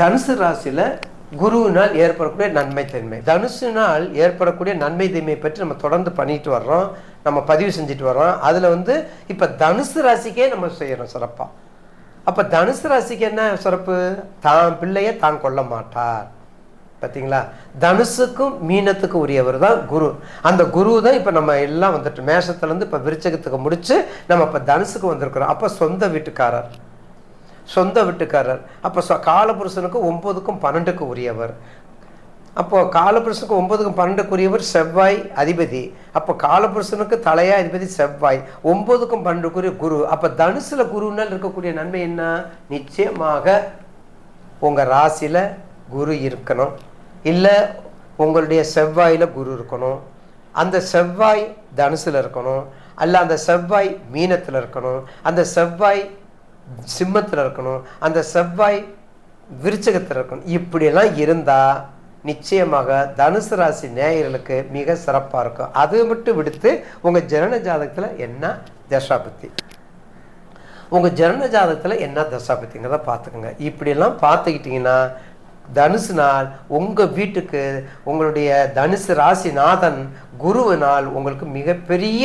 தனுசு ராசியில் குருவினால் ஏற்படக்கூடிய நன்மை தன்மை தனுசுனால் ஏற்படக்கூடிய நன்மை தன்மை பற்றி நம்ம தொடர்ந்து பண்ணிட்டு வர்றோம். நம்ம பதிவு செஞ்சுட்டு வர்றோம். அதில் வந்து இப்போ தனுசு ராசிக்கே நம்ம செய்கிறோம் சிறப்பாக அப்போ தனுசு ராசிக்கு என்ன சிறப்பு? தான் பிள்ளையை தான் கொல்ல மாட்டார். பார்த்தீங்களா தனுசுக்கும் மீனத்துக்கும் உரியவர் தான் குரு. அந்த குரு தான் இப்போ நம்ம எல்லாம் வந்துட்டு மேஷத்துலேருந்து இப்போ விருச்சகத்துக்கு முடிச்சு நம்ம இப்போ தனுசுக்கு வந்திருக்கிறோம். அப்போ சொந்த வீட்டுக்காரர். சொந்த வீட்டுக்காரர். அப்போ காலபுருஷனுக்கு ஒம்பதுக்கும் பன்னெண்டுக்கு உரியவர். அப்போ காலபுருஷனுக்கு ஒன்பதுக்கும் பன்னெண்டுக்கு உரியவர் செவ்வாய் அதிபதி. அப்போ காலபுருஷனுக்கு தலையா அதிபதி செவ்வாய். ஒன்பதுக்கும் பன்னெண்டுக்குரிய குரு. அப்போ தனுசில் குருனால் இருக்கக்கூடிய நன்மை என்ன? நிச்சயமாக உங்கள் ராசியில் குரு இருக்கணும். இல்லை உங்களுடைய செவ்வாயில் குரு இருக்கணும். அந்த செவ்வாய் தனுசில் இருக்கணும். அல்ல அந்த செவ்வாய் மீனத்தில் இருக்கணும். அந்த செவ்வாய் சிம்மத்தில் இருக்கணும். அந்த செவ்வாய் விருச்சகத்தில் இருக்கணும். இப்படியெல்லாம் இருந்தால் நிச்சயமாக தனுசு ராசி நேயர்களுக்கு மிக சிறப்பாக இருக்கும். அது மட்டும் விடுத்து உங்கள் ஜனன ஜாதகத்தில் என்ன தசாபத்தி உங்கள் ஜனன ஜாதகத்தில் என்ன தசாபத்திங்கிறத பார்த்துக்கோங்க. இப்படியெல்லாம் பார்த்துக்கிட்டிங்கன்னா தனுசு நாள் உங்கள் வீட்டுக்கு உங்களுடைய தனுசு ராசிநாதன் குருவினால் உங்களுக்கு மிகப்பெரிய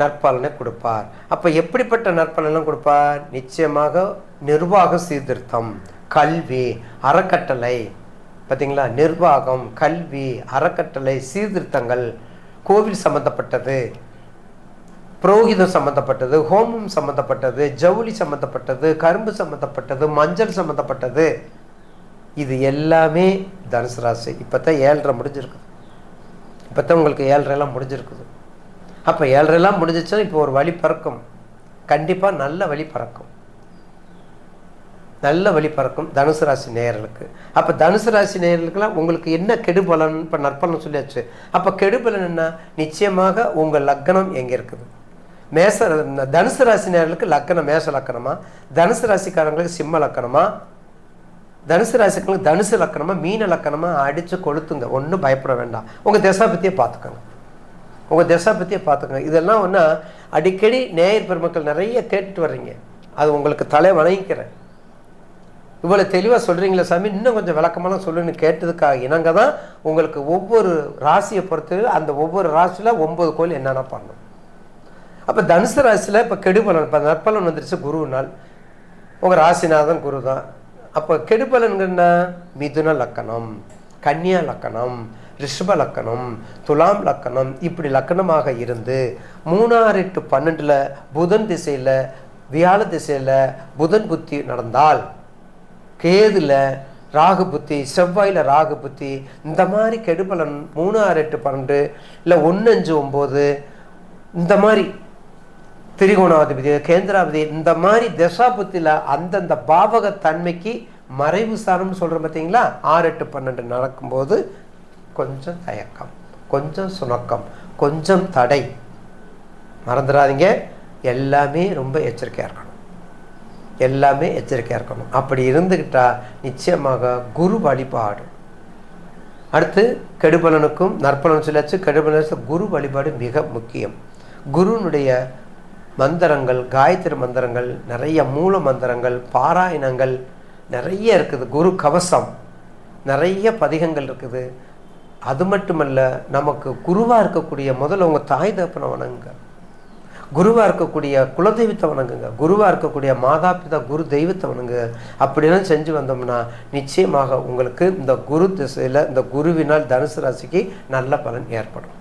நற்பலனை கொடுப்பார். அப்போ எப்படிப்பட்ட நற்பலனும் கொடுப்பார்? நிச்சயமாக நிர்வாக சீர்திருத்தம் கல்வி அறக்கட்டளை. பார்த்தீங்களா நிர்வாகம் கல்வி அறக்கட்டளை சீர்திருத்தங்கள். கோவில் சம்பந்தப்பட்டது புரோகிதம் சம்மந்தப்பட்டது ஹோமம் சம்மந்தப்பட்டது ஜவுளி சம்மந்தப்பட்டது கரும்பு சம்மந்தப்பட்டது மஞ்சள் சம்மந்தப்பட்டது இது எல்லாமே தனுசு ராசி. இப்போ தான் ஏழரை முடிஞ்சிருக்குது. இப்போ தான் உங்களுக்கு ஏழரைலாம் முடிஞ்சிருக்குது. அப்போ ஏழரைலாம் முடிஞ்சிச்சுன்னா இப்போ ஒரு வழி பறக்கும். கண்டிப்பாக நல்ல வழி பறக்கும். நல்ல வழி பறக்கும் தனுசு ராசி நேயர்களுக்கு. அப்போ தனுசு ராசி நேயர்களுக்கெல்லாம் உங்களுக்கு என்ன கெடுபலன் இப்போ நற்பலன் சொல்லியாச்சு. அப்போ கெடுபலன் என்ன? நிச்சயமாக உங்கள் லக்னம் எங்கே இருக்குது? மேச தனுசு ராசி நேர்களுக்கு லக்கணம் மேச லக்கணமா? தனுசு ராசிக்காரங்களுக்கு சிம்ம லக்கணமா? தனுசு ராசிக்காரங்களுக்கு தனுசு லக்கணமா? மீன லக்கணமா? அடித்து கொளுத்துங்க. ஒன்றும் பயப்பட வேண்டாம். உங்கள் தசாபத்தியை பார்த்துக்கோங்க. உங்கள் திசை பற்றியே பார்த்துக்கோங்க இதெல்லாம் ஒன்றா அடிக்கடி நேயர் பெருமக்கள் நிறைய கேட்டுட்டு வர்றீங்க. அது உங்களுக்கு தலை வணங்கிக்கிறேன் இவ்வளோ தெளிவாக சொல்கிறீங்களே சாமி இன்னும் கொஞ்சம் விளக்கமெல்லாம் சொல்லுன்னு கேட்டதுக்காக இணங்க தான் உங்களுக்கு ஒவ்வொரு ராசியை பொறுத்து அந்த ஒவ்வொரு ராசியில் ஒம்பது கோயில் என்னென்ன பண்ணணும். அப்போ தனுசு ராசியில் இப்போ கெடுபலன் இப்போ நற்பலன் வந்துருச்சு குரு நாள் உங்கள் ராசிநாதன் குரு தான். அப்போ கெடுபலன்கள்ன மிதுன லக்கணம் கன்னியா லக்கணம் ரிஷப லக்கணம் துலாம் லக்கணம் இப்படி லக்கணமாக இருந்து மூணாறு எட்டு பன்னெண்டில் புதன் திசையில் வியாழ திசையில் புதன் புத்தி நடந்தால் கேதில் ராகு புத்தி செவ்வாயில் ராகு புத்தி இந்த மாதிரி கெடுபலன் மூணு ஆறு எட்டு பன்னெண்டு இல்லை ஒன்று அஞ்சு ஒம்பது இந்த மாதிரி திரிகோணாதிபதி கேந்திராபதி இந்த மாதிரி தசா புத்தியில் அந்தந்த பாவக தன்மைக்கு மறைவு சாரம்னு சொல்கிறோம் பார்த்தீங்களா ஆறு எட்டு பன்னெண்டு நடக்கும்போது கொஞ்சம் தயக்கம் கொஞ்சம் சுணக்கம் கொஞ்சம் தடை. மறந்துடாதீங்க. எல்லாமே ரொம்ப எச்சரிக்கையாக இருக்கணும். எல்லாமே எச்சரிக்கையாக இருக்கணும். அப்படி இருந்துக்கிட்டால் நிச்சயமாக குரு வழிபாடு. அடுத்து கெடுபலனுக்கும் நற்பலன் சொல்லாச்சு கெடுபலன் குரு வழிபாடு மிக முக்கியம். குருனுடைய மந்திரங்கள் காயத்ரி மந்திரங்கள் நிறைய மூல மந்திரங்கள் பாராயணங்கள் நிறைய இருக்குது. குரு கவசம் நிறைய பதிகங்கள் இருக்குது. அது மட்டுமல்ல நமக்கு குருவாக இருக்கக்கூடிய முதல்ல உங்கள் தாய் தகப்பனை வணங்குங்க. குருவாக இருக்கக்கூடிய குலதெய்வத்தை வணங்குங்க. குருவாக இருக்கக்கூடிய மாதா பிதா குரு தெய்வத்தை வணங்குங்க. அப்படிலாம் செஞ்சு வந்தோம்னா நிச்சயமாக உங்களுக்கு இந்த குரு திசையில் இந்த குருவினால் தனுசு ராசிக்கு நல்ல பலன் ஏற்படும்.